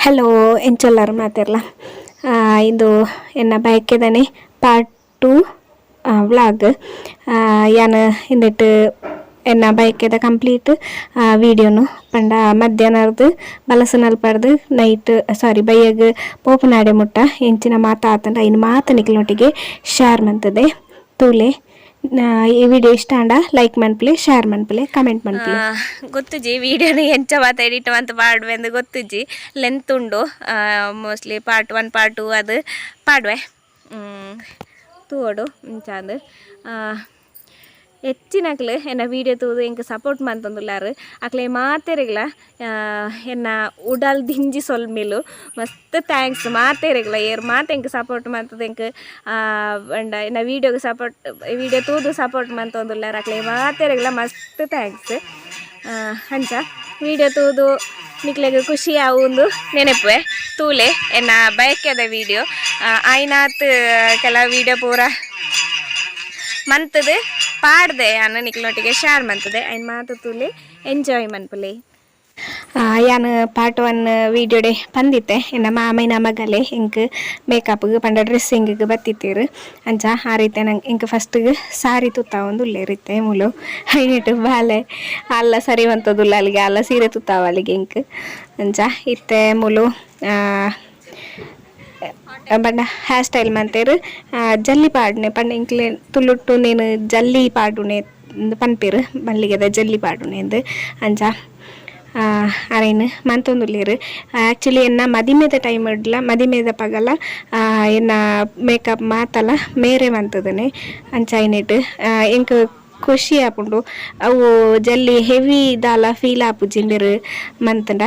Hello ಎಂಚೆಲ್ಲರೂ ಮಾತಿರಲ್ಲ ಇದು ಎನ್ನ ಬಯಕೆದನೆ part two vlog ಯಾನ್ ಇಂದಿಟ್ಟು ಎನ್ನ ಬಯಕೆದ ಕಂಪ್ಲೀಟ್ ವೀಡಿಯೋನು ಪಂಡ ಮಧ್ಯಾಹ್ನದ್ದು ಬಲಸು ನಲ್ಪಡ್ದು ನೈಟ್ ಸಾರಿ ಬೈಯಗ್ ಪೋಪನಾಡೆ ಮುಟ್ಟ, ಎಂಚಿನ ಮಾತಾತಂಡ ಐನು ಮಾತನಿಕ್ಲೊಟ್ಟಿಗೆ ಶೇರ್ ಮಂತದೆ. ತೂಲೆ ಈ ವಿಡಿಯೋ ಇಷ್ಟ ಅಂಡ ಲೈಕ್ ಮನ್ಪಲೆ ಶೇರ್ ಮನ್ಪಲೆ ಕಮೆಂಟ್ ಮನ್ಪಲೆ. ಗೊತ್ತಿಜಿ ವಿಡಿಯೋನ ಎಂಚ ಮಾತ ಎಡಿಟ್ ಅಂತ ಪಾಡುವೆ ಅಂತ ಗೊತ್ತುಜಿ. ಲೆಂತ್ ಉಂಡು mostly part one part two ಅದು, ಪಾಡುವೆ. ತೂವಡು ಇಂಚಾಂದು ಹೆಚ್ಚಿನಕ್ಲು ಎನ್ನ ವೀಡಿಯೋ ತೂದು ಎಂಕ್ ಸಪೋರ್ಟ್ ಮಂತೊಂದುಲ್ಲಾರು ಅಕ್ಲೆ ಮಾತೆರೆಗ್ಲ ಎನ್ನ ಉಡಲ್ ದಿಂಜಿ ಸೊಲ್ಮಿಲು ಮಸ್ತ್ ಥ್ಯಾಂಕ್ಸ್ ಮಾತೆರೆಗ್ಲ, ಏರ್ ಮಾತೆ ಎಂಕ್ ಸಪೋರ್ಟ್ ಮಾಡ್ತದೆ ಎಂಕ್ ಅಂಡ ಎನ್ನ ವೀಡಿಯೋಗೆ ಸಪೋರ್ಟ್ ವೀಡಿಯೋ ತೂದು ಸಪೋರ್ಟ್ ಮಂತೊಂದುಲ್ಲಾರು ಅಕ್ಲೆ ಮಾತೆರೆಗ್ಲ ಮಸ್ತ್ ಥ್ಯಾಂಕ್ಸ್ ಅಂಚ ವೀಡಿಯೋ ತೂದು ನಿಕ್ಲೆಗ್ ಖುಷಿ ಆವೊಂದು ನೆನಪುವೆ. ತೂಲೆ ಎನ್ನ ಬಯಕೆದ ವೀಡಿಯೋ ಆಯ್ನಾತ್ ಕೆಲ ವೀಡಿಯೋ ಪೂರ ಮಂತದು ಪಾಡ್ದೆ ಅನ್ನ ನಿಕ್ಲೊಟ್ಟಿಗೆ ಶೇರ್ ಮಂತದೆ ಐನ್ ಮಾತು ತೂಲೆ ಎಂಜಾಯ್ ಮನ್ಪುಲೆ ಯಾನ್ ಪಾರ್ಟ್ ಒನ್ ವೀಡಿಯೋಡೆ ಪಂದಿತ್ತೆ ಎನ್ನ ಮಾಮೈನ ಮಗಲೆ ಇಂಕ್ ಮೇಕಪ್ಗೆ ಪಂಡ ಡ್ರೆಸ್ಸಿಂಗಿಗೆ ಬತ್ತಿತ್ತೀರು. ಅಂಚ ಆ ರೀತಿ ನಂಗೆ ಇಂಕ್ ಫಸ್ಟಿಗೆ ಸಾರಿ ತುತ್ತ ಒಂದು ಉಳ್ಳೇರಿತ್ತೆ ಮುಲು ಐನಿಟ್ಟು ಬಾಲೆ, ಅಲ್ಲ ಸರಿ ಬಂತದುಲ್ಲ ಅಲ್ಲಿಗೆ ಅಲ್ಲ ಸೀರೆ ತುತ್ತಾವ ಅಲ್ಲಿಗೆ ಇಂಕ್ ಅಂಚ ಇತ್ತೆ ಮುಲು ಬಣ್ಣ ಹೇರ್ ಸ್ಟೈಲ್ ಮಂತೇರು ಜಲ್ಲಿ ಪಾಡ್ನೆ ಪಂಡ ಇಂಕ್ಲೆ ತುಳುಟ್ಟು ನೀನು ಜಲ್ಲಿ ಪಾಡುನೆ ಪನ್ಪೇರು, ಮಲ್ಲಿಗೆದ ಜಲ್ಲಿ ಪಾಡುನೆ ಎಂದು ಅಂಚ ಅರೇನು ಮಂತೊಂದುಲ್ಲೇರು. ಆ್ಯಕ್ಚುಲಿ ಎನ್ನ ಮದಿಮೆದ ಟೈಮ್ ಇಡ್ಲ, ಮದಿಮೆದ ಪಗಲ ಎನ್ನ ಮೇಕಪ್ ಮಾತಲ್ಲ, ಮೇರೆ ಮಂತದನೆ. ಅಂಚ ಐನೆಟ್ ಎಂಕ್ ಖುಷಿ ಆಪುಂಡು ಅವು ಜಲ್ಲಿ ಹೆವಿ ದಾಲ ಫೀಲ್ ಆಪುಜಿಂಡರು ಮಂತಂಡ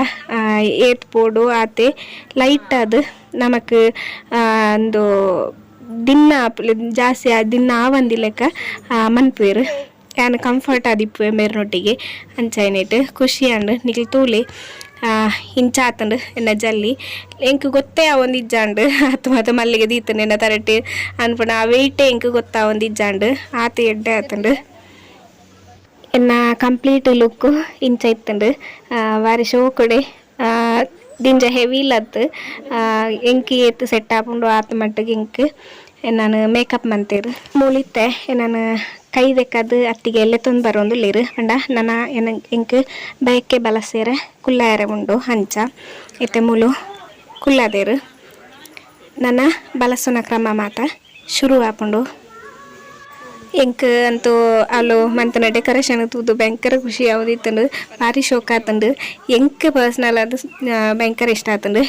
ಏತ್ ಪೋಡು ಆತೆ ಲೈಟ್ ಅದು ನಮಕ್ ಒಂದು ದಿನ ಜಾಸ್ತಿ ದಿನ ಆವಂದಿ ಲೆಕ್ಕ ಆ, ಮನ್ಪುವೆರು. ಯಾನ್ ಕಂಫರ್ಟ್ ಆದಿಪ್ಪು ಮೇರ್ನೊಟ್ಟಿಗೆ. ಅಂಚಾಯ್ನೇಟ್ ಖುಷಿ ಅಂಡ್ ನಿಖಿಲ್ ತೂಲಿ ಹಿಂಚಾತಂಡು ಎನ್ನ ಜಲ್ಲಿ. ಎಂಕ್ ಗೊತ್ತೇ ಒಂದು ಇಜ್ಜಾಂಡು. ಆತು ಮಾತ ಮಲ್ಲಿಗೆ ದೀತನ ಎನ್ನ ತರಟ್ಟು ಅನ್ಪಣ ಆ ವೆಯ್ಟೇ ಎಂಕ್ ಗೊತ್ತಾ ಒಂದು ಇಜ್ಜಾಂಡು. ಆತ ಎಡ್ಡೆ ಆತಂಡು. ಎನ್ನ ಕಂಪ್ಲೀಟ್ ಲುಕ್ ಇಂಚ ಇತ್ತಂಡು ಬಾರಿ ಶೋಕುಡೆ ದಿಂಜ ಹೆವಿ ಲತ್ ಎಂಕಿ ಎತ್ತು ಸೆಟ್ ಆಪುಂಡು ಆತ ಮಟ್ಟಿಗೆ ಎಂಕ್ ನಾನು ಮೇಕಪ್ ಮಂತೇರು ಮೂಳಿತ್ತೆ ನಾನು ಕೈ ದೆಕ್ಕದು ಅತ್ತಿಗೆ ಎಲ್ಲೆ ತಂದು ಬರೋದು ಲೇರು ಅಂಡ ನನ್ನ ಏನ ಎಂಕ್ ಬಯಕ್ಕೆ ಬಲಸೇರೆ ಕುಲ್ಲಾಯರೆ ಉಂಡು ಹಂಚ ಇತ್ತೆ ಮೂಲು ಕುಲ್ಲದೇರು ನನ್ನ ಬಲಸೋನ ಕ್ರಮ ಮಾತ ಶುರು ಆಪುಂಡು ಎಂಕ್ ಅಂತೂ ಅಲ್ಲೋ ಮಂತನ ಡೆಕೋರೇಷನ್ ತೂದು ಭಯಂಕರ ಖುಷಿ. ಯಾವುದಿತ್ತಂದು, ಭಾರಿ ಶೋಕ್ ಆತಂದು. ಎಂಕ್ ಪರ್ಸ್ನಲ್ ಅದು ಭಯಂಕರ ಇಷ್ಟ ಆತಂದು.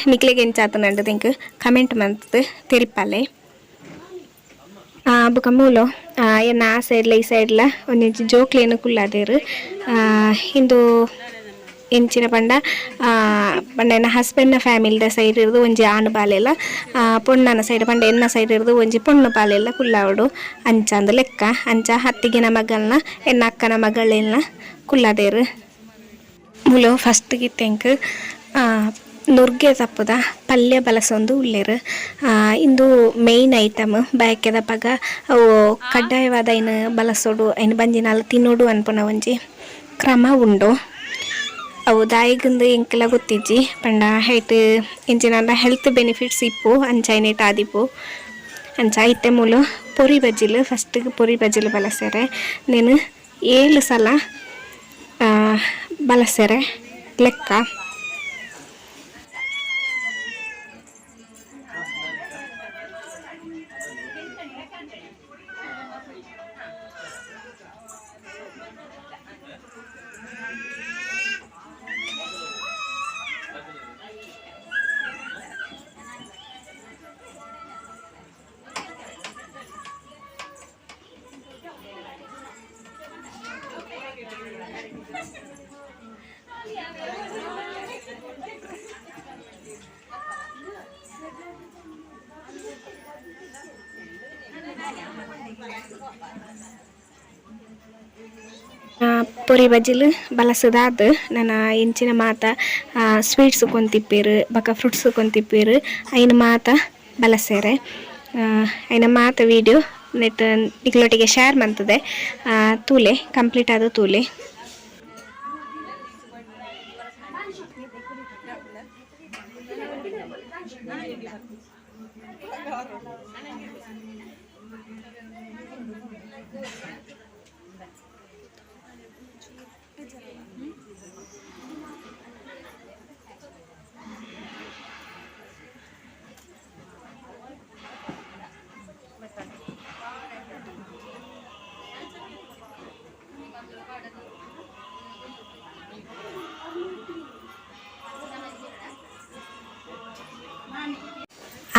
ಎಂಚ ಆತಂಡು ಎಂಕ್ ಕಮೆಂಟ್ ಮಂತ್ ತೆರಿಪಾಲೆ ಬುಕ ಮೂಲು ಎನ್ನ ಆ ಸೈಡ್ಲ ಈ ಸೈಡ್ಲ ಒಂದು ಜೋಕ್ಲೇನು ಕುಲ್ಲಾದೇರು ಇಂದು ಎಂಚಿನ ಪಂಡ ಆ, ಪಂಡ ಎನ್ನ ಹಸ್ಬೆಂಡ್ನ ಫ್ಯಾಮಿಲಿದ ಸೈಡ್ ಇರೋದು ಒಂಜಿ ಆಣ್ ಬಾಲೆಲ್ಲ ಪೊಣ್ಣನ ಸೈಡ್ ಪಂಡ ಎನ್ನ ಸೈಡ್ ಇರೋದು ಒಂಜಿ ಪೊಣ್ಣು ಬಾಲೆಲ್ಲ ಕುಲ್ಲಾವಡು ಅಂಚ ಅಂದ ಲೆಕ್ಕ ಅಂಚ ಹತ್ತಿಗಿನ ಮಗಳನ್ನ ಎನ್ನ ಅಕ್ಕನ ಮಗಳೆಲ್ಲ ಕುಲ್ಲಾದೇರು ಮುಲು ಫಸ್ಟ್ ಗಿತ್ತೆಂಕ್ ನುರ್ಗೆ ತಪ್ಪದ ಪಲ್ಯ ಬಲಸೊಂದು ಉಳ್ಳೇರು. ಇಂದು ಮೇಯ್ನ್ ಐಟಮ್ ಬಯಕೆದ ಪಗ ಅವು ಕಡ್ಡಾಯವಾದ ಏನು ಬಲಸೋಡು ಏನು ಬಂಜಿನಾಲ್ ತಿನ್ನೋಡು ಅನ್ಪುನ ಒಂಜಿ ಕ್ರಮ ಉಂಡು. ಅವು ದಾಯಿಗಂದು ಎಂಕೆಲ್ಲ ಗೊತ್ತಿಜ್ಜಿ ಪಂಡ ಹೈಟ್ ಎಂಚಿನ ಹೆಲ್ತ್ ಬೆನಿಫಿಟ್ಸ್ ಇಪ್ಪು ಅಂಚೈನೇಟ್ ಆದಿಪ್ಪು. ಅಂಚ ಐತೆ ಮೂಲು ಪೊರಿ ಬಜ್ಜಿಲು. ಫಸ್ಟಿಗೆ ಪೊರಿ ಬಜ್ಜಿಲು ಬಳಸ್ಯಾರೆ నేను ಏಳು ಸಲ ಆ, ಬಲಸ್ಯಾರೆ. ಲೆಕ್ಕ. ಪೊರಿ ಬಜಿಲ್ ಬಲಸದಾದ ನನ್ನ ಎಂಚಿನ ಮಾತ ಸ್ವೀಟ್ಸ್ ಕೊಂತಿಪ್ಪೇರು, ಬಕ ಫ್ರೂಟ್ಸ್ ಕೊಂತಿಪ್ಪೇರು, ಐನ ಮಾತ ಬಲಸೇರೆ. ಐನ ಮಾತ ವಿಡಿಯೋ ನೆಟ್ ನಿಗ್ಲೊಟ್ಟಿಗೆ ಶೇರ್ ಮಂತದೆ. ತೂಲೆ ಕಂಪ್ಲೀಟ್ ಆದ ತೂಲೆ.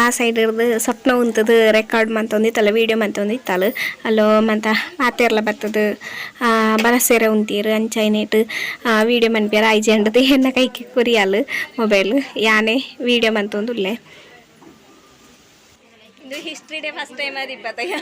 ಆ ಸೈಡ್ ಇರ್ದು ಸ್ವಪ್ನ ಉಂತದು ರೆಕಾರ್ಡ್ ಮಂತೊಂದಿತ್ತಲ್ಲ ವೀಡಿಯೋ ಮಂತೊಂದಿತ್ತಲ್ಲ ಅಲ್ಲೋ ಮಂತ ಮಾತೆರ್ಲ ಬರ್ತದ ಬರಸೇರ ಉಂತೀರು ಅಂಚೈನೇಟ್ ವೀಡಿಯೋ ಮನ್ಪೇರ ಐಜಿ ಅಂಡದು ಎನ್ನ ಕೈಗೆ ಕೊರಿಯಲ್ ಮೊಬೈಲ್ ಯಾನೆ ವೀಡಿಯೋ ಮಂತೊಂದುಲ್ಲೆ. ಇದು ಹಿಸ್ಟ್ರಿ ಡೇ ಫಸ್ಟ್ ಟೈಮ್ ಅದು ಇಪ್ಪತ್ತಯ್ಯ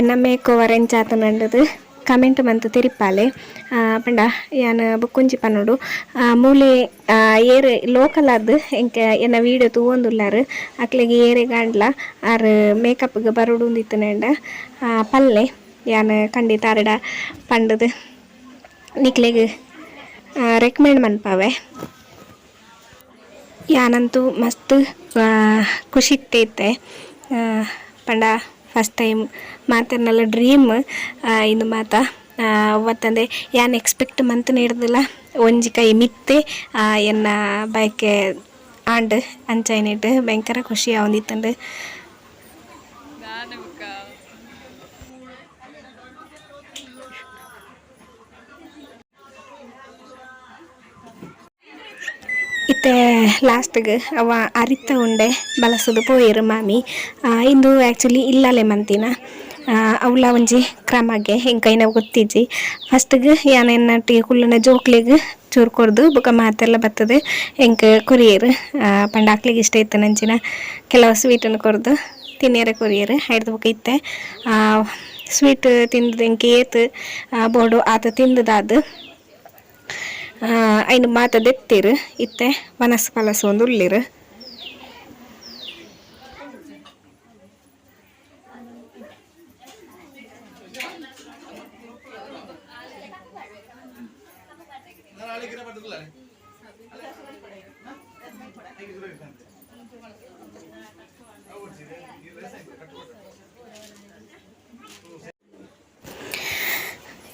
ಎನ್ನ ಮೇಕ್ ಓವರ್ കമൻറ്റ് ಕಮೆಂಟ್ ಮಂತ್ ತಿರಿಪಾಲೆ ಪಂಡ ಬುಕ್ಕುಂಜಿ ಪನ್ನೋಡು ಆ, ಮೂಲೆ ಏರೆ ಲೋಕಲ್ ಆದ್ ಎಂಕ ಎನ್ನ ವೀಡಿಯೋ ತೂವೊಂದುಲ್ಲಾರು ಅಕ್ಲೆಗೆ ಏರೆ ಗಾಂಡ್ಲ ಆರ್ ಮೇಕಪ್ಗೆ ಬರೋಡು ಉಂದಿತ್ತನಂಡ ಪಲ್ಲೆ ಯಾನ ಖಂಡಿತ ಅರಡ ಪಂಡದು ನಿಕ್ಲೆಗ್ ರೆಕಮೆಂಡ್ ಮನ್ಪಾವೆ ಯಾನಂತೂ ಮಸ್ತ್ ಖುಷಿ ಇತ್ತೈತೆ ಪಂಡ ಫಸ್ಟ್ ಟೈಮ್ ಮಾತೇನಲ್ಲ ಡ್ರೀಮ್ ಇಂದು ಮಾತ ಅವತ್ತಂದೆ ಏನು ಎಕ್ಸ್ಪೆಕ್ಟ್ ಮಂತ್ ನೀಡ್ದಿಲ್ಲ ಒಂಜಿ ಕೈ ಮಿತ್ತೆ ಎನ್ನ ಬಯಕೆ ಆಂಡ್ ಅಂಚೈನಿಟ್ಟು ಭಯಂಕರ ಖುಷಿ ಆವಂದಿತ್ತಂಡು ಇತ್ತೆ ಲಾಸ್ಟ್ಗೆ ಅವ ಅರಿತ ಉಂಡೆ ಬಳಸೋದು ಪೋಯರು ಮಾಮಿ. ಇಂದು ಆ್ಯಕ್ಚುಲಿ ಇಲ್ಲಲೆ ಮಂತಿನ. ಅವಳ ಒಂಜಿ ಕ್ರಮಗೆ ಹೆಂಕೈನ ಗೊತ್ತಿಜ್ಜಿ. ಫಸ್ಟ್ಗೆ ಯಾನೇನ ಟೀ ಕುಲ್ಲನ ಜೋಕ್ಲಿಗೆ ಚೂರು ಕೊರ್ದು ಬೊಕ ಮಾತೆಲ್ಲ ಬರ್ತದೆ ಹೆಂಗೆ ಕೊರಿಯರು. ಪಂಡಾಕ್ಲಿಗೆ ಇಷ್ಟ ಇತ್ತು ನಂಚಿನ ಕೆಲವು ಸ್ವೀಟನ್ನು ಕೊರ್ದು ತಿನ್ನಿಯರೆ ಕೊರಿಯರು. ಹಿಡ್ದು ಬೊಕ ಇತ್ತೆ. ಸ್ವೀಟ್ ತಿಂದು ಹೆಂಗೆ ಏತು ಬೋರ್ಡು ಆತ ತಿಂದದಾದ. ಐನು ಮಾತ ದೆತ್ತಿರು ಇತ್ತೆ ವನಸ್ ಪಲಸ ಒಂದು ಉಳ್ಳಿರು.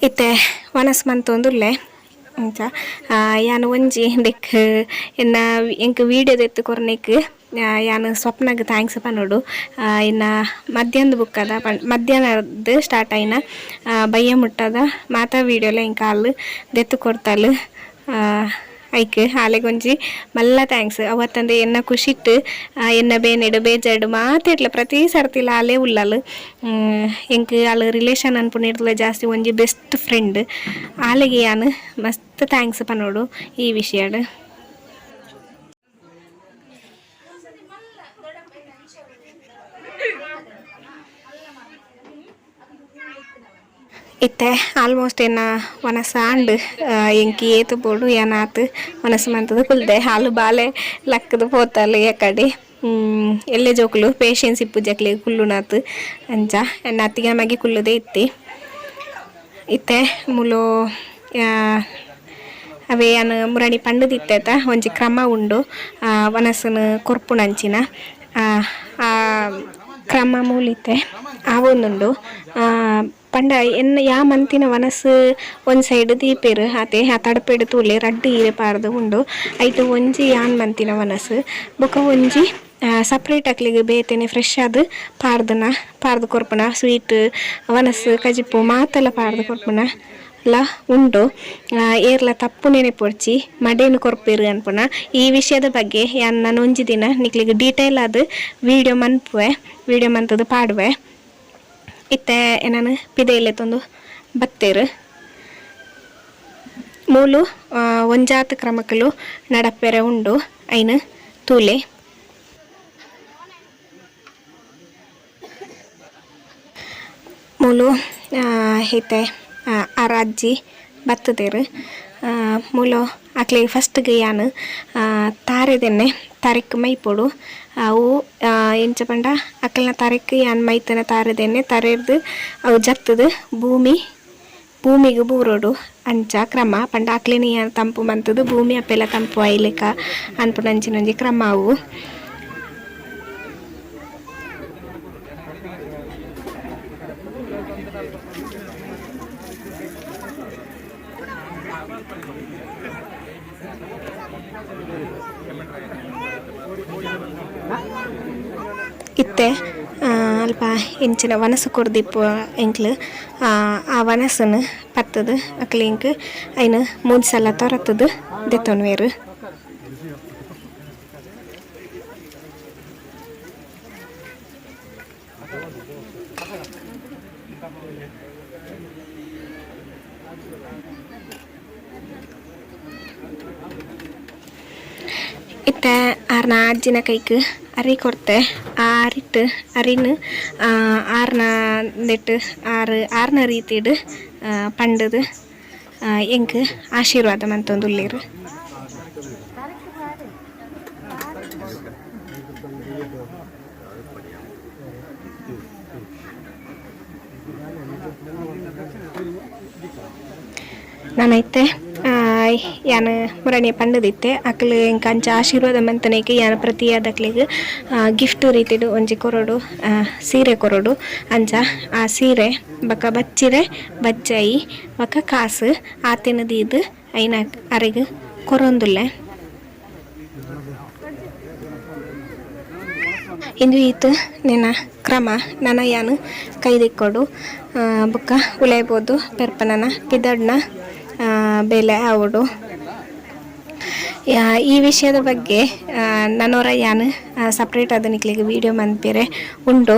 ಇತ್ತೆ ವನಸ್ ಮಂತೊಂದುಲ್ಲೆ ಅಂಚ ಯಾನು ಒಂಜಿ ದೆಕ್ ಎನ್ನ ಎಂಕ್ ವೀಡಿಯೋ ದೆತ್ತು ಕೊರ್ನೆಕ್ ಯಾನು ಸ್ವಪ್ನಗ್ ಥ್ಯಾಂಕ್ಸ್ ಪನ್ನೋಡು ಆ, ಇನ್ನ ಮಧ್ಯಾಹ್ನದ ಬುಕ್ ಅದ ಪಂಡ್ ಮಧ್ಯಾಹ್ನದ ಸ್ಟಾರ್ಟ್ ಆಯ್ನ ಆ, ಬಯ್ಯ ಮುಟ್ಟದ ಮಾತಾ ವೀಡಿಯೋಲ ಎಂಕ ಅಲ್ಲಿ ದೆತ್ತು ಕೊಡ್ತಲ್ಲ ಐಕ್ ಹಾಲೆಗೊಂಜಿ ಮಲ್ಲ ಥ್ಯಾಂಕ್ಸ್ ಅವತ್ತಂದೆ ಎನ್ನ ಖುಷಿಟ್ಟು ಎನ್ನ ಬೇನೆಡು ಬೇಜಾಡು ಮಾತಿಡ್ಲ ಪ್ರತಿ ಸರ್ತಿಲ ಆಲೆ ಉಲ್ಲಲ್ ಎಂಕ್ ಅಲ್ಲ ರಿಲೇಷನ್ ಅನ್ಪುನಿಡ್ಲ ಜಾಸ್ತಿ ಒಂಜಿ ಬೆಸ್ಟ್ ಫ್ರೆಂಡ್ ಆಲೆಗೆ ಯಾನು? ಮಸ್ತ್ ಥ್ಯಾಂಕ್ಸ್ ಪನ್ನೋಡು ಈ ವಿಷಯಡ್. ಇತ್ತೆ ಆಲ್ಮೋಸ್ಟ್ ಏನ ಮನಸ್ಸ ಅಂಡ್ ಎಂಕಿ ಏತು ಬೋಡು ಏನಾತು ವನಸ ಮಂತದ ಕುಲ್ದೆ. ಹಾಲು ಬಾಲೆ ಲಕ್ಕದ ಪೋತಲ್ಲ ಕಡೆ. ಎಲ್ಲೆ ಜೋಕುಲು ಪೇಷನ್ಸ್ ಇಪ್ಪು ಜಕ್ಲಿ ಕುಲ್ಲುನಾತು ಅಂಚ ಎನ್ನ ಅತ್ತಿಗೆ ಮಗಿ ಕುಲ್ಲುದೇ ಇತ್ತಿ. ಇತ್ತೆ ಮುಲೋ ಅವೇ ಯಾನ್ ಮುರಣಿ ಪಂಡದಿತ್ತೇತ ಒಂಜಿ ಕ್ರಮ ಉಂಡು. ಕೊರ್ಪುನಂಚಿನ ಆ, ಕ್ರಮ ಮೂಲಿತೆ ಆವೊಂದುಂಡು ಪಂಡ ಎನ್ನ ಯಾ ಮಂತಿನ ವನಸ್ ಒಂದು ಸೈಡ್ ದೀಪೆರ್, ಆತೆ, ಆ ತಡಪೆಡ್ ತೂಲೆ ರಡ್ಡ್ ಈರೆ ಪಾರ್ದು ಉಂಡು. ಐತ ಒಂಜಿ ಯಾನ್ ಮಂತಿನ ವನಸ್ ಬೊಕ ಒಂಜಿ ಸಪ್ರೇಟ್ ಅಕ್ಲಿಗೆ ಬೇತೆನೆ ಫ್ರೆಶ್ ಆದ್ ಪಾರ್ದನ, ಪಾರ್ದು ಕೊರ್ಪುನ ಸ್ವೀಟ್ ವನಸ್ ಕಜಿಪು ಮಾತೆಲ್ಲ ಪಾರ್ದು ಕೊರ್ಪುನ ಲ ಉಂಡು. ಏರ್ಲ ತಪ್ಪು ನೆನೆಪೊಡ್ಚಿ ಮಡೇನು ಕೊರ್ಪೇರು ಅನ್ಪುನ. ಈ ವಿಷಯದ ಬಗ್ಗೆ ಯಾನ್ ನಾನು ಒಂಜಿ ದಿನ ನಿಕ್ಲಿಗೆ ಡೀಟೇಲ್ ಆದ ವಿಡಿಯೋ ಮನ್ಪುವೆ ವಿಡಿಯೋ ಮಂತದು ಪಾಡುವೆ. ಇತ್ತೆ ಏನಾನು ಪಿದೆಯಲ್ಲೇ ತಂದು ಬತ್ತೇರು. ಮೂಲು ಒಂಜಾತ ಕ್ರಮಕ್ಕಲು ನಡಪೆರೆ ಉಂಡು ಐನು ತೂಲೆ. ಮೂಲು ಇತ್ತೆ ಆ, ರಾಜ್ಜಿ ಬತ್ತದೇರು. ಮೂಲು ಅಕ್ಲಿಗೆ ಫಸ್ಟ್ಗೆ ಯಾನು ತಾರೆದೆನ್ನೆ ತಾರಿಕ್ ಮೈಪೊಡು ಅವು ಎಂಚ ಪಂಡ ಅಕ್ಕಲ್ನ ತಾರಿಕ್, ಯಾನ್ ಮೈತನ ತಾರದೇನೆ ತರದು ಅವು ಜತ್ತದು ಭೂಮಿ, ಭೂಮಿಗೆ ಬೂರೋಡು. ಅಂಚ, ಕ್ರಮ, ಪಂಡ ಅಕ್ಲಿನ ತಂಪು ಮಂತದು, ಭೂಮಿ ಅಪ್ಪೆಲ್ಲ ತಂಪು ಐಲಿಕ. ಅನ್ಪುನಂಚಿನೊಂಜಿ ಕ್ರಮ ಅವು ಇತ್ತೆ ಆ, ಅಲ್ಪ ಎಂಚಿನ ವನಸು ಕೊರ್ದಿಪ್ಪು ಎಂಕ್ಲು ಆ ಆ ವನಸನ್ನು ಪತ್ತದು ಅಕ್ಲಿ ಇಂಕ್ ಐನು ಮೂರು ಸಲ ತೊರತದು ದೆತ್ತೊನ್ವೇರು ಇತ್ತೆ ಆರ್ನ ಅಜ್ಜಿನ ಕೈക്ക് ಅರಿ ಕೊಡ್ತೆ ಆ ಅರಿಟ್ಟು ಅರಿನು ಆರ್ನ ನೆಟ್ಟು ಆರು ಆರ್ನ ರೀತಿಡ್ ಪಂಡದು ಎಂಕ್ ಆಶೀರ್ವಾದ ಮಂತೊಂದುಲ್ಲೇರು. ನಾನೈತೆ. ಯಾನ ಮೂರನೇ ಪಂಡದಿತ್ತೆ. ಅಕ್ಲು ಕಂಚ ಆಶೀರ್ವಾದ ಮಂತನೆಗೆ ಯಾನ ಪ್ರತಿಯಾದ ಅಕ್ಲಿಗೆ ಗಿಫ್ಟ್ ರೀತಿಡು ಒಂಜಿ ಕೊರಡು ಆ, ಸೀರೆ ಕೊರಡು. ಅಂಚ ಆ ಸೀರೆ ಬಕ ಬಚ್ಚಿರೆ ಬಜ್ಜಾಯಿ ಬಕ ಕಾಸು ಆತಿನದೀದು ಐನ ಅರೆಗ್ ಕೊರೊಂದುಲ್ಲೆ. ಇಂದು ಈತು ನಿನ್ನ ಕ್ರಮ ನನ್ನ ಯಾನು ಕೈದಿಕ್ಕೊಡು ಬುಕ್ಕ ಉಳಿಯಬೋದು ಪೆರ್ಪನನ ಪಿದಡ್ನ ಆ, ಬೆಲೆ ಹೌದು ಈ ವಿಷಯದ ಬಗ್ಗೆ ನನ್ನೋರ ಯಾನು ಸಪ್ರೇಟ್ ಅದನ್ನಿಕ್ಲಿಗೆ ನಿಕ್ಲಿಗೆ ವಿಡಿಯೋ ಮಂದಿರೆ ಉಂಡು.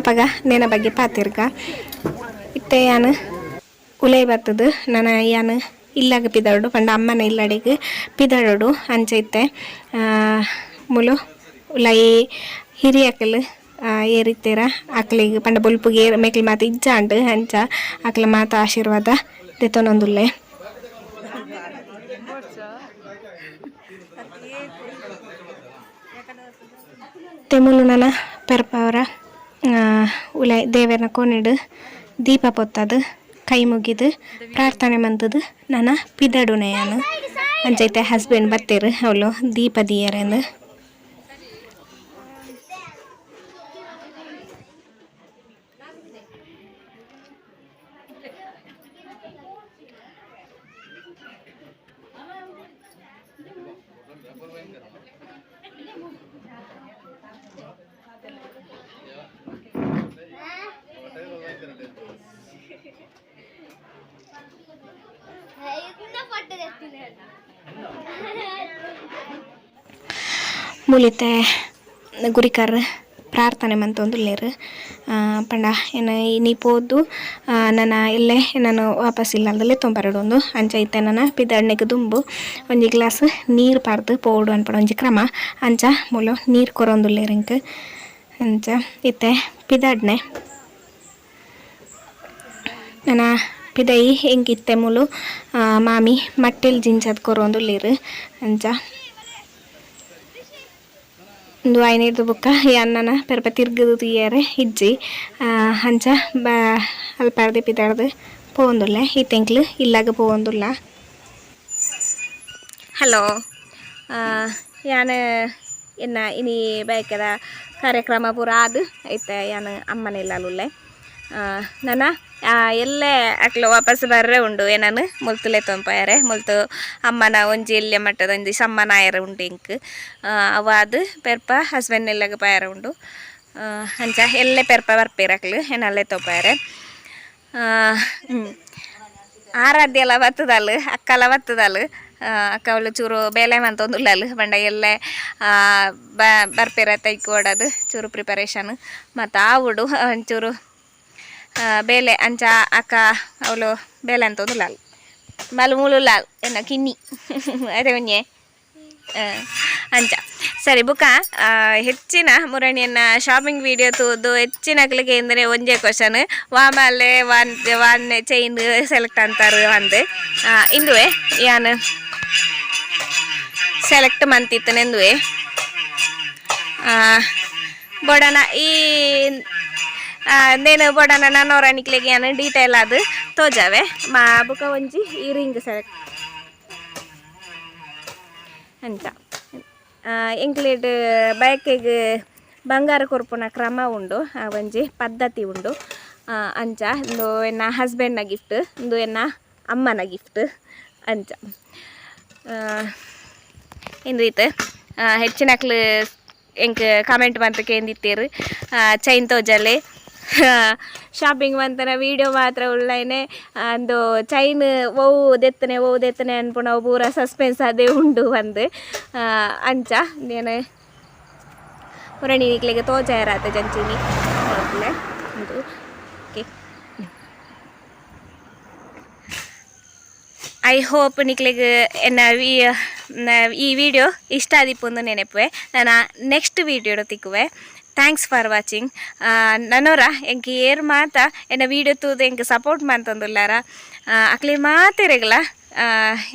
ಅಪಗ ನೆನ ಬಗ್ಗೆ ಪಾತಿರ್ಗ ಇತ್ತೆ ಯಾನು, ಉಲೈ ಬರ್ತದು ನನ್ನ ಯಾನು ಇಲ್ಲಾಗ ಪಿದಾಡು ಪಂಡ ಅಮ್ಮನ ಇಲ್ಲಡಿಗೆ ಪಿದಾಡೋಡು ಅಂಚೈತೆ ಮುಲು, ಉಲೈ, ಹಿರಿಯಕಲು ಏರಿತ್ತೇರ? ಆಕ್ಲಿಗೆ ಪಂಡ ಬೊಲ್ಪುಗೆ ಮೇಕ್ಲಿ ಮಾತು ಇಜ್ಜಾಂಡು, ಹಂಚ. ಆಕ್ಲ ಮಾತ ಆಶೀರ್ವಾದ ದೆತ್ತೊನೊಂದುಲ್ಲೆ. ತೆಮುಲು ನನ್ನ ಪೆರ್ಪವರ ಉಲ ದೇವರನ ಕೊನೆಡು ದೀಪ ಪೊತ್ತದು, ಕೈ ಮುಗಿದು, ಪ್ರಾರ್ಥನೆ ಮಂತದು ನನ್ನ ಪಿದಡುನೆಯನ್ನು ಅಂಚೈತೆ ಹಸ್ಬೆಂಡ್ ಬತ್ತೇರು ಅವಳು ದೀಪ ದಿಯರೆಂದು. ಮುಲಿತೆ ಗುರಿಕರ್ ಪ್ರಾರ್ಥನೆ ಮಂತೊಂದುಲ್ಲೇರು ಲೇರು ಪಂಡ, ಏನ ನೀ ಪೋದು ನನ್ನ ಇಲ್ಲೇ ನಾನು ವಾಪಸ್ ಇಲ್ಲದಲ್ಲೇ ತೊಂಬರಡೊಂದು ಅಂಚ ನನ್ನ ಪಿದಣ್ಣೆಗೆ ದುಂಬು. ಒಂಜಿ ಗ್ಲಾಸ್ ನೀರು ಪಾರ್ದು ಪೋಡು ಅನ್ಪಡ ಒಂಜಿ ಕ್ರಮ. ಅಂಚ ಮೂಲು ನೀರು ಕೊರೊಂದು ಇಂಕ್ ಅಂಚ ಇತ್ತೆ ಪಿದಾಡ್ನೆ. ನನ್ನ ಪಿದೈ ಹೆಂಗಿತ್ತೆ ಮುಲು? ಮಾಮಿ, ಮಟ್ಟೆಲ್ ಜಿಂಚದ್ ಲೀರು ಅಂಚ ಒಂದು ಐನೈದು ಬುಕ್ಕ. ಅನ್ನನ ಪೆರಪ ತಿರ್ಗದು ತುಯ್ಯಾರೆ ಇಜ್ಜಿ. ಹಂಚ ಬ, ಅಲ್ಪಾಡ್ದು ಪಿದಾಡ್ದು ಪೋವಂದುಲ್ಲ. ಈ ತೆಂಕ್ಲು ಇಲ್ಲಾಗ ಪೋವಂದುಲ್ಲ. ಹಲೋ. ಯಾನು, ಎನ್ನ, ಇನಿ ಬೈಕದ ಕಾರ್ಯಕ್ರಮ ಪೂರ ಅದು ಐತೆ ಯಾನು ಅಮ್ಮನೆಲ್ಲುಲ್ಲೆ ನನ್ನ ಎಲ್ಲೇ ಅಕ್ಲು ವಾಪಸ್ ಬರ್ರೆ ಉಂಡು. ಏನನು ಮುಲ್ತುಲೆ ತೊಂಪಾಯರೆ. ಮುಲ್ತು ಅಮ್ಮನ ಒಂಜಿ ಇಲ್ಲೆ ಮಟ್ಟದ ಒಂಜಿ ಸಮ್ಮನಾಯರ ಉಂಡು ಇಂಕ್. ಅವಾದು ಪೆರ್ಪ ಹಸ್ಬೆಂಡ್ ಎಲ್ಲಗ ಪಾಯರ ಉಂಡು. ಆ, ಅಂಚ ಎಲ್ಲೆ ಪೆರ್ಪ ಬರ್ಪೇರಕ್ಲು ಏನಲ್ಲೇ ತೊಂಪಾಯರೆ. ಆರಾಧ್ಯ ಎಲ್ಲ ಬತ್ತದಲ್ಲ ಅಕ್ಕಲ ಬತ್ತದಲ್ಲ ಅಕ್ಕ ಅವಳು ಚೂರು ಬೇಲೆ ಮಂತೊಂದುಲ್ಲಲು ಬಂಡ ಎಲ್ಲೆ ಆ, ಬರ್ಪೆರ ತೈಕು ಓಡೋದು ಚೂರು ಪ್ರಿಪರೇಷನ್ ಮತ್ತು ಆವುಡು ಒಂಚೂರು ಆ, ಬೇಲೆ ಅಂಚ ಅಕ್ಕ, ಅವಳು ಬೇಲೆ ಅಂತಂದು ಲಾಲ್ ಮಲ್ ಮೂಲು ಲಾಲ್, ಎನ್ನ, ಕಿನ್ನಿ ಅದೇ ಒಂಜೆ ಅಂಚ ಸರಿ, ಬುಕ್ಕ ಹೆಚ್ಚಿನ ಮುರಣಿಯನ್ನ ಶಾಪಿಂಗ್ ವಿಡಿಯೋ ತೂದು ಹೆಚ್ಚಿನ ಹೆಚ್ಚಿನಕ್ಲಿಗೆ ಎಂದರೆ ಒಂದೇ ಕ್ವಶನ್ ವಾಮಲೆ ವಾನ್ ವಾನ್ ಚೈನ್ ಸೆಲೆಕ್ಟ್ ಅಂತಾರೆ ಅಂದು. ಇಂದುವೆ, ಯಾನ್? ಸೆಲೆಕ್ಟ್ ಮಂತಿತ್ತನೆಂದುವೆ. ಬೊಡನ, ಈ ನೇನು ಬೊಡನ ನನ್ನೋರಣಿಕ್ಲೆಗೆ ಏನು ಡೀಟೇಲ್ ಅದು ತೋಜಾವೆ. ಮಾ, ಬುಕ, ಒಂಜಿ ಈ ರಿಂಗ್ ಸೆಲೆಕ್ಟ್ ಅಂತ ಎಂಕ್ಲೇಡ್, ಬಯಕೆಗೆ, ಬಂಗಾರ ಕೊರ್ಪುನ ಕ್ರಮ ಉಂಡು. ಒಂಜಿ ಪದ್ಧತಿ ಉಂಡು. ಅಂಚ, ಇಂದು ಎನ್ನ ಹಸ್ಬೆಂಡ್ನ ಗಿಫ್ಟ್ ಇಂದು ಎನ್ನ ಅಮ್ಮನ ಗಿಫ್ಟ್ ಅಂಚ. ಏನು ಇಂದು ಈತ ಹೆಚ್ಚಿನಕ್ಲು ಎಂಕ್ ಕಾಮೆಂಟ್ ಬಂತ ಕೇಂದಿತ್ತೇರು ಚೈನ್ ತೋಜಲೆ. ಶಾಪಿಂಗ್ ಮಂತನ ವಿಡಿಯೋ ಮಾತ್ರ ಉಳ್ಳೈನೆ ಅಂದು ಚೈನ್ ಒವು ದೆತ್ತನೆ ಒವು ದೆತ್ತನೆ ಅನ್ಪುಣ ಪೂರ ಸಸ್ಪೆನ್ಸ್ ಅದೇ ಉಂಡು ಒಂದು. ಅಂಚ ನೇನು ಪುರಣಿ ನಿಕ್ಲೆಗೆ ತೋಜ ಇರತ್ತೆ ಜಂಚಿನಿ? ನೋಡ್ಲೆ ಓಕೆ ಐ ಹೋಪ್ ನಿಕ್ಲೆಗ್ ಎನ್ನ ಈ ವಿಡಿಯೋ ಇಷ್ಟ ಆದಿಪ್ಪೊಂದು ನೆನಪುವೆ. ನಾನು ನೆಕ್ಸ್ಟ್ ವಿಡಿಯೋಡು ತಿಕ್ಕುವೆ. ಥ್ಯಾಂಕ್ಸ್ ಫಾರ್ ವಾಚಿಂಗ್ ನನ್ನೋರ, ಎಂಕ್ ಏರ್ ಮಾತ, ಎನ್ನ ವಿಡಿಯೋ ತೂದು ಎಂಕ್ ಸಪೋರ್ಟ್ ಮಾಡ್ತಂದುಲ್ಲಾರ ಅಕ್ಲಿ ಮಾತೆರೆಗ್ಲ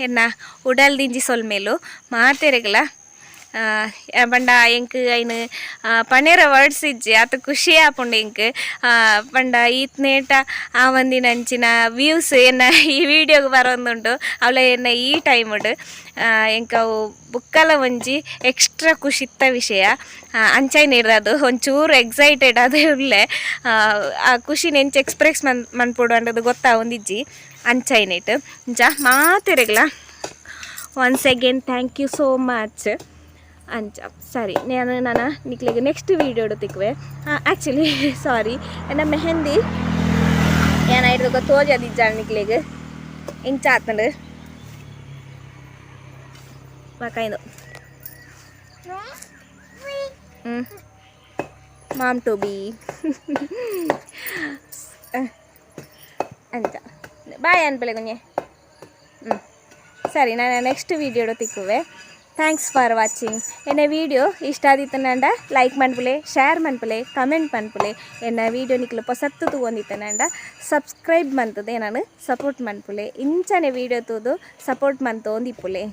ಎನ್ನ ಉಡಲ್ ದಿಂಜಿ ಸೊಲ್ಮೇಲು ಮಾತೆರೆಗ್ಲ. ಐನ್ ಆ, ಪನೇರ ವರ್ಡ್ಸ್ ಇಜ್ಜಿ ಆತ ಖುಷಿ ಆಪುಂಡು ಎಂಕ್ ಪಂಡ ಈತ್ನೇಟ ಆ ಒಂದಿನ ಅಂಚಿನ ವ್ಯೂಸ್ ಎನ್ನ ಈ ವಿಡಿಯೋಗೆ ಬರೋಂದುಂಡು ಅವಳ ಎನ್ನ ಈ ಟೈಮ್ ಉಂಡು. ಎಂಕ್ ಅವು ಬುಕ್ಕಲ ಒಂಜಿ ಎಕ್ಸ್ಟ್ರಾ ಖುಷಿತ್ತ ವಿಷಯ. ಅಂಚೈನ ಇರೋದು ಒಂಚೂರು ಎಕ್ಸೈಟೆಡ್ ಅದೇ ಉಳ್ಳೆ ಆ, ಖುಷಿ ನೆಂಚು ಎಕ್ಸ್ಪ್ರೆಸ್ ಮನ್ ಮನ್ಪುಡು ಅಂಡದು ಗೊತ್ತಾ ಒಂದಿಜ್ಜಿ ಅಂಚೈನೇಟ್ ಜಾ ಮಾತಿರಗ್ಲ. Once again thank you so much ಅಂಚ. ಸರಿ, ನಾನು ನಾನು ನಿಕ್ಲಿಗೆ ನೆಕ್ಸ್ಟ್ ವೀಡಿಯೋಡು ತಿಕ್ವೆ ಆ್ಯಕ್ಚುಲಿ ಸಾರಿ ನನ್ನ ಮೆಹಂದಿ ಏನಾಯ್ತು ತೋಜದಿಜ್ಜ ನಿಕ್ಲಿಗೆ. ಹಿಂಗೆ ಆತಂಡು ಮಕಾಯ್ದು ಹ್ಞೂ ಮಾಮ್ ಟೋಬಿ. ಅಂಚ. ಬಾಯ್ ಅನ್ಪಲೆ ಕುഞ്ഞೆ ಹ್ಞೂ ಸರಿ ನಾನು ನೆಕ್ಸ್ಟ್ ವೀಡಿಯೋಡು ತಿಕ್ಕುವೆ ಥ್ಯಾಂಕ್ಸ್ ಫಾರ್ ವಾಚಿಂಗ್ ಎನ್ನ ವೀಡಿಯೋ ಇಷ್ಟ ಆದಿತ್ತನಂಡ ಲೈಕ್ ಮನ್ಪುಲೆ ಶೇರ್ ಮನ್ಪುಲೆ ಕಮೆಂಟ್ ಮನ್ಪುಲೆ. ಎನ್ನ ವೀಡಿಯೋ ನಿಕ್ಲು ಪೊಸತ್ತು ತಗೊಂಡಿತ್ತನಂಡ ಸಬ್ಸ್ಕ್ರೈಬ್ ಮಂತದೆ ನಾನು ಸಪೋರ್ಟ್ ಮನ್ಪುಲೆ. ಇಂಚನೆ ವೀಡಿಯೋ ತೂದು ಸಪೋರ್ಟ್ ಮಂತೋಂದಿಪ್ಪುಲೆ